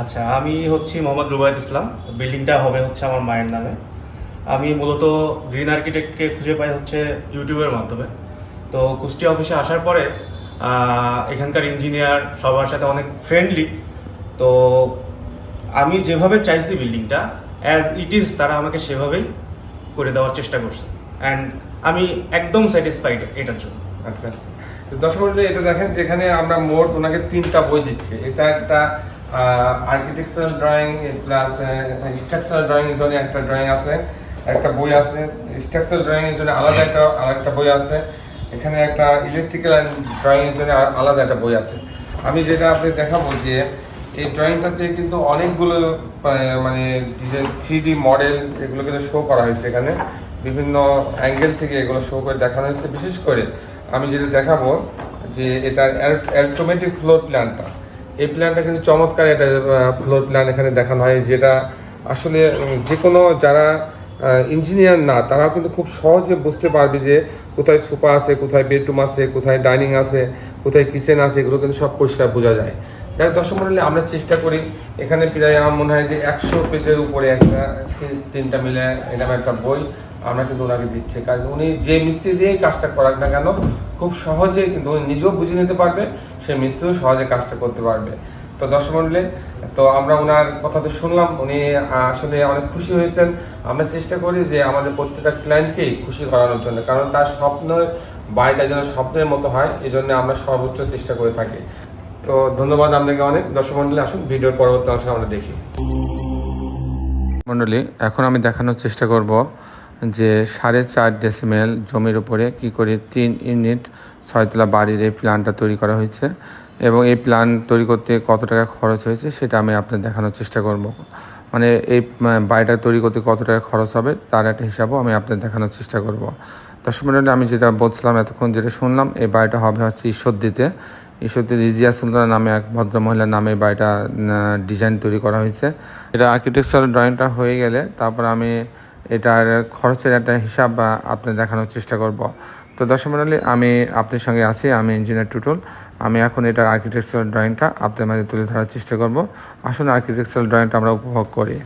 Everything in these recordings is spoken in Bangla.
আচ্ছা আমি হচ্ছি মোহাম্মদ রুবায়ত ইসলাম। বিল্ডিংটা হবে হচ্ছে আমার মায়ের নামে। আমি মূলত গ্রিন আর্কিটেক্টকে খুঁজে পাই হচ্ছে ইউটিউবের মাধ্যমে। তো কুষ্টিয়া অফিসে আসার পরে এখানকার ইঞ্জিনিয়ার সবার সাথে অনেক ফ্রেন্ডলি তো আমি যেভাবে চাইছি বিল্ডিংটা অ্যাজ ইট ইজ তারা আমাকে সেভাবেই করে দেওয়ার চেষ্টা করছে। অ্যান্ড আমি একদম স্যাটিসফাইড এটার জন্য। আচ্ছা আচ্ছা। দর্শক এটা দেখেন যেখানে আমরা মোট ওনাকে তিনটা বই দিচ্ছি। এটা একটা architectural drawing plus structural drawing এর জন্য একটা ড্রয়িং আছে, একটা বই আছে। স্ট্রাকচারাল ড্রয়িং এর জন্য আলাদা একটা, আরেকটা বই আছে। এখানে একটা ইলেকট্রিক্যাল ড্রয়িং এর জন্য আলাদা একটা বই আছে। আমি যেটা আপনি দেখাবো যে, এই ড্রয়িংটাতে কিন্তু অনেকগুলো মানে থ্রি ডি মডেল এগুলো কিন্তু শো করা হয়েছে এখানে। বিভিন্ন অ্যাঙ্গেল থেকে এগুলো শো করে দেখানো হয়েছে। বিশেষ করে আমি যেটা দেখাবো যে এটা অ্যালটোমেটিক ফ্লোর প্ল্যানটা এই প্ল্যানটা কিন্তু চমৎকার একটা ফ্লোর প্ল্যান এখানে দেখানো হয় যেটা আসলে যে কোনো যারা ইঞ্জিনিয়ার না তারাও কিন্তু খুব সহজে বুঝতে পারবে যে কোথায় সোফা আছে কোথায় বেডরুম আছে কোথায় ডাইনিং আছে কোথায় কিচেন আছে এগুলো কিন্তু সব পরিষ্কার বোঝা যায়। যাই হোক, দর্শক মন্ডলী আমরা চেষ্টা করি এখানে প্রায় আমার মনে হয় যে একশো পেজের উপরে একটা তিন- তিনটা মিলে এরকম একটা বই। আমরা কিন্তু ওনাকে দিচ্ছি। কারণ উনি যে মিস্ত্রি দিয়েই কাজটা করাক না কেন, খুব সহজে কিন্তু উনি নিজেও বুঝে নিতে পারবে সে মিস্ত্রিও সহজে কাজটা করতে পারবে। তো দর্শক মন্ডলী তো আমরা ওনার কথা তো শুনলাম, উনি আসলে অনেক খুশি হয়েছেন। আমরা চেষ্টা করি যে আমাদের প্রত্যেকটা ক্লায়েন্টকেই খুশি করানোর জন্য, কারণ তার স্বপ্নের, বাড়িটা যেন স্বপ্নের মতো হয় এই জন্য আমরা সর্বোচ্চ চেষ্টা করে থাকি। তো ধন্যবাদ আপনাকে অনেক। দর্শক মন্ডলী আসুন ভিডিওর পরবর্তী অংশে আমরা দেখি। মণ্ডলী, এখন আমি দেখানোর চেষ্টা করব যে সাড়ে চার ডেসিমেল জমির উপরে কি করে তিন ইউনিট ছয়তলা বাড়ির এই প্ল্যানটা তৈরি করা হয়েছে এবং এই প্ল্যান তৈরি করতে কত টাকা খরচ হয়েছে সেটা আমি আপনার দেখানোর চেষ্টা করব। মানে এই বাড়িটা তৈরি করতে কত টাকা খরচ হবে তার একটা হিসাবও আমি আপনার দেখানোর চেষ্টা করব। দর্শক মণ্ডলী, আমি যেটা বলছিলাম এতক্ষণ যেটা শুনলাম, এই বাড়িটা হবে হচ্ছে ঈশ্বরদীতে। ঈশ্বরদী রিজিয়া সুলতানা নামে এক ভদ্র মহিলার নামে বাড়িটা ডিজাইন তৈরি করা হয়েছে। এটা আর্কিটেকচারাল ড্রয়িংটা হয়ে গেলে তারপর আমি এটার খরচের একটা হিসাব বা আপনার দেখানোর চেষ্টা করব। তো দর্শক আমি আপনার সঙ্গে আছি, আমি ইঞ্জিনিয়ার টুটুল। আমি এখন এটার আর্কিটেকচারাল ড্রয়িংটা আপনার মাঝে তুলে ধরার চেষ্টা করব। আসুন আর্কিটেকচারাল ড্রয়িংটা আমরা উপভোগ করি।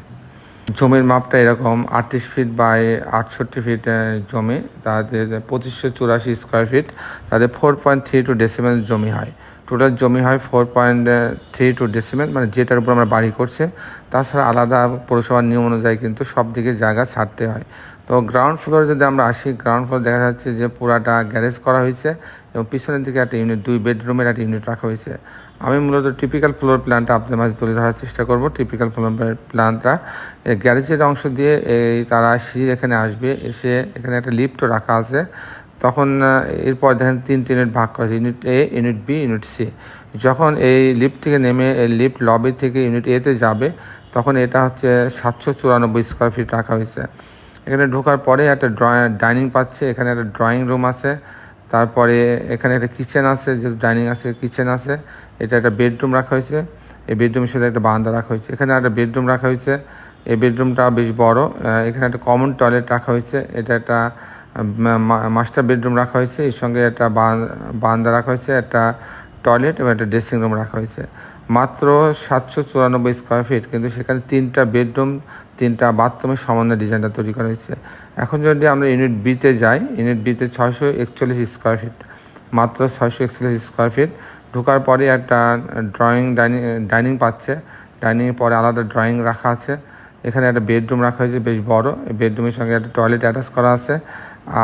জমির মাপটা এরকম, আটত্রিশ ফিট বাই আটষট্টি ফিট জমি। তাদের পঁচিশশো চুরাশি স্কোয়ার ফিট তাদের four point three two decimal জমি হয়। টোটাল জমি হয় four point three two decimal মানে যেটার উপর আমরা বাড়ি করছে। তাছাড়া আলাদা পৌরসভার নিয়ম অনুযায়ী কিন্তু সব দিকে জায়গা ছাড়তে হয়। তো গ্রাউন্ড ফ্লোরে যদি আমরা আসি গ্রাউন্ড ফ্লোর দেখা যাচ্ছে যে পুরাটা গ্যারেজ করা হয়েছে এবং পিছনের দিকে একটা ইউনিট দুই বেডরুমের একটা ইউনিট রাখা হয়েছে। আমি মূলত টিপিক্যাল ফ্লোর প্ল্যানটা আপনাদের মাঝে তুলে ধরার চেষ্টা করব। টিপিক্যাল ফ্লোর প্ল্যানটা গ্যারেজের অংশ দিয়ে এই তারা সিঁড়ি এখানে আসবে, এসে এখানে একটা লিফটও রাখা আছে। তখন এরপর দেখেন তিন ইউনিট ভাগ করা আছে unit A unit B unit C যখন এই লিফট থেকে নেমে, এই লিফট লবি থেকে ইউনিট এতে যাবে, তখন এটা হচ্ছে সাতশো চুরানব্বই স্কোয়ার ফিট রাখা হয়েছে। এখানে ঢোকার পরে একটা ডাইনিং পাচ্ছে, এখানে একটা ড্রয়িং রুম আছে, তারপরে এখানে একটা কিচেন আছে, যে ডাইনিং আছে, কিচেন আছে, এটা একটা বেডরুম রাখা হয়েছে, এই বেডরুমের সাথে একটা বারান্দা রাখা হয়েছে, এখানে একটা বেডরুম রাখা হয়েছে, এই বেডরুমটা বেশ বড় এখানে একটা কমন টয়লেট রাখা হয়েছে, এটা একটা মাস্টার বেডরুম রাখা হয়েছে, এর সঙ্গে একটা বারান্দা রাখা হয়েছে, একটা টয়লেট এবং একটা ড্রেসিং রুম রাখা হয়েছে মাত্র সাতশো চুরানব্বই স্কোয়ার ফিট কিন্তু সেখানে তিনটা বেডরুম তিনটা বাথরুমের সমন্বয় ডিজাইনটা তৈরি করা হয়েছে। এখন যদি আমরা ইউনিট বিতে যাই ইউনিট বিতে ছয়শো একচল্লিশ স্কোয়ার ফিট মাত্র ছয়শো একচল্লিশ স্কোয়ার ফিট ঢোকার পরে একটা ড্রয়িং ডাইনিং ডাইনিং পাচ্ছে। ডাইনিংয়ের পরে আলাদা ড্রয়িং রাখা আছে। এখানে একটা বেডরুম রাখা হয়েছে, বেশ বড়। বেডরুমের সঙ্গে একটা টয়লেট অ্যাটাচ করা আছে।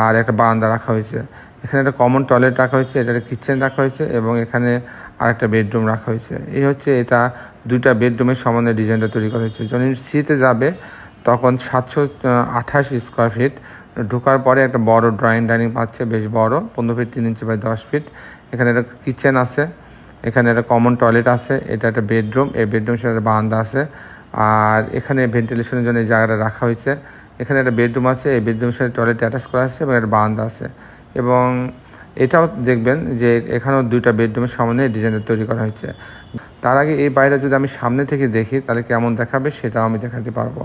আর একটা বারান্দা রাখা হয়েছে। এখানে একটা কমন টয়লেট রাখা হয়েছে এটা একটা কিচেন রাখা হয়েছে এবং এখানে আরেকটা বেডরুম রাখা হয়েছে। এই হচ্ছে এটা দুইটা বেডরুমের সম্বন্ধে ডিজাইনটা তৈরি করা হয়েছে। যখন সিতে যাবে, তখন সাতশো আঠাশ স্কোয়ার ফিট ঢোকার পরে একটা বড় ড্রয়িং ডাইনিং পাচ্ছে, বেশ বড়, পনেরো ফিট তিন ইঞ্চি বাই দশ ফিট এখানে একটা কিচেন আছে, এখানে একটা কমন টয়লেট আছে, এটা একটা বেডরুম এই বেডরুম একটা বারান্দা আছে। আর এখানে ভেন্টিলেশনের জন্য এই জায়গাটা রাখা হয়েছে। এখানে একটা বেডরুম আছে, এই বেডরুমের সাথে টয়লেট অ্যাটাচ করা আছে এবং একটা বারান্দা আছে। এবং এটাও দেখবেন যে এখানেও দুইটা বেডরুমের সামনে ডিজাইনটা তৈরি করা হয়েছে। তার আগে এই বাড়িটা যদি আমি সামনে থেকে দেখি, তাহলে কেমন দেখাবে সেটাও আমি দেখাতে পারব।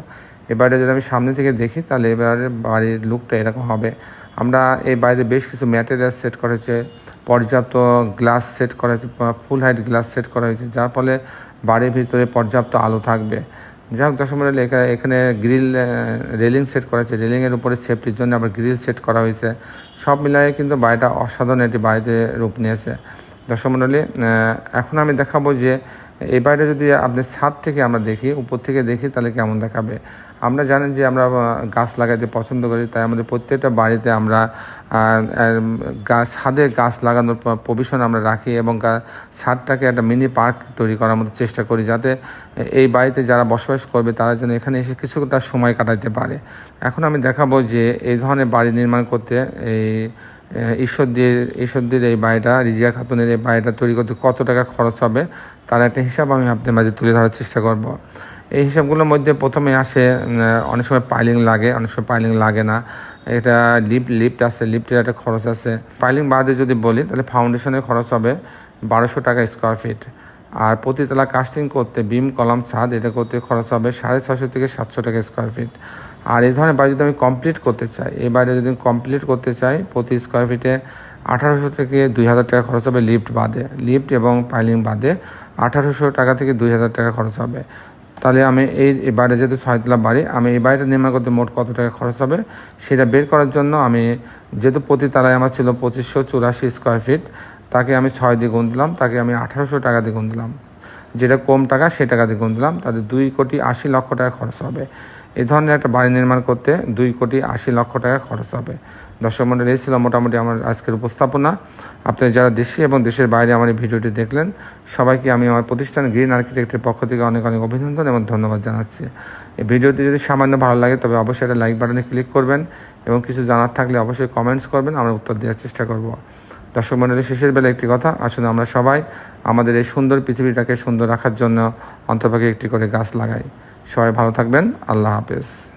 এই বাড়িটা যদি আমি সামনে থেকে দেখি, তাহলে এবারে বাড়ির লুকটা এরকম হবে। আমরা এই বাইরে বেশ কিছু ম্যাটেরিয়াল সেট করা হয়েছে পর্যাপ্ত গ্লাস সেট করা হয়েছে ফুল হাইট গ্লাস সেট করা হয়েছে, যার ফলে বাড়ির ভিতরে পর্যাপ্ত আলো থাকবে। যাই হোক মডেল এখানে গ্রিল রেলিং সেট করা হয়েছে রেলিংয়ের উপরে সেফটির জন্য আবার গ্রিল সেট করা হয়েছে। সব মিলিয়ে কিন্তু বাড়িটা অসাধারণ একটি বাড়িতে রূপ নিয়েছে। দর্শক মণ্ডলী এখন আমি দেখাবো যে এই বাড়িটা যদি আপনি ছাদ থেকে আমরা দেখি, উপর থেকে দেখি, তাহলে কেমন দেখাবে? আমরা জানেন যে আমরা গাছ লাগাইতে পছন্দ করি, তাই আমাদের প্রত্যেকটা বাড়িতে আমরা গাছ ছাদে গাছ লাগানোর প্রভিশন আমরা রাখি এবং ছাদটাকে একটা মিনি পার্ক তৈরি করার মতো চেষ্টা করি যাতে এই বাড়িতে যারা বসবাস করবে, তারা যেন এখানে এসে কিছুটা সময় কাটাতে পারে। এখন আমি দেখাবো যে এই ধরনের বাড়ি নির্মাণ করতে এই ঈশ্বরদীর ঈশ্বরদীর এই বাড়িটা, রিজিয়া খাতুনের এই বাড়িটা তৈরি করতে কত টাকা খরচ হবে, তার একটা হিসাব আমি আপনার মাঝে তুলে ধরার চেষ্টা করব। এই হিসাবগুলোর মধ্যে প্রথমে আসে অনেক সময় পাইলিং লাগে, অনেক সময় পাইলিং লাগে না। এটা লিফট লিফট আছে লিফটের একটা খরচ আছে। পাইলিং বাদে যদি বলি, তাহলে ফাউন্ডেশনের খরচ হবে বারোশো টাকা স্কোয়ার ফিট আর প্রতিতলা কাস্টিং করতে বিম কলাম, ছাদ, এটা করতে খরচ হবে সাড়ে ছশো থেকে সাতশো টাকা স্কোয়ার ফিট আর এই ধরনের বাড়ি যদি আমি কমপ্লিট করতে চাই, এই বাড়ি যদি কমপ্লিট করতে চাই, প্রতি স্কোয়ার ফিটে আঠারোশো থেকে দুই হাজার টাকা খরচ হবে লিফট বাদে। লিফট এবং পাইলিং বাদে আঠারোশো টাকা থেকে দুই হাজার টাকা খরচ হবে। তাহলে আমি এই বাড়িটা যেহেতু ছয়তলা বাড়ি, আমি এই বাড়িটা নির্মাণ করতে মোট কত টাকা খরচ হবে সেটা বের করার জন্য আমি যেহেতু প্রতি তালায় আমার ছিল পঁচিশশো চুরাশি স্কোয়ার ফিট তাকে আমি ছয় দিয়ে গুণ দিলাম, তাকে আমি আঠারোশো টাকা দিয়ে গুণ দিলাম। যেটা কম টাকা সে টাকা দিয়ে গুণ দিলাম তাদের দুই কোটি আশি লক্ষ টাকা খরচ হবে। এই ধরনের একটা বাড়ি নির্মাণ করতে দুই কোটি আশি লক্ষ টাকা খরচ হবে। দর্শক মন্ডলী, এই ছিল মোটামুটি আমার আজকের উপস্থাপনা। আপনারা যারা দেশে এবং দেশের বাইরে আমার এই ভিডিওটি দেখলেন, সবাইকে আমি আমার প্রতিষ্ঠান গ্রিন আর্কিটেক্টের পক্ষ থেকে অনেক অনেক অভিনন্দন এবং ধন্যবাদ জানাচ্ছি। এই ভিডিওটি যদি সামান্য ভালো লাগে, তবে অবশ্যই একটা লাইক বাটনে ক্লিক করবেন এবং কিছু জানার থাকলে অবশ্যই কমেন্টস করবেন, আমরা উত্তর দেওয়ার চেষ্টা করব। দর্শক মন্ডলী, শেষের বেলা একটি কথা, আসুন আমরা সবাই আমাদের এই সুন্দর পৃথিবীটাকে সুন্দর রাখার জন্য অন্তপাকে একটি করে গাছ লাগাই। সবাই ভালো থাকবেন, আল্লাহ হাফেজ।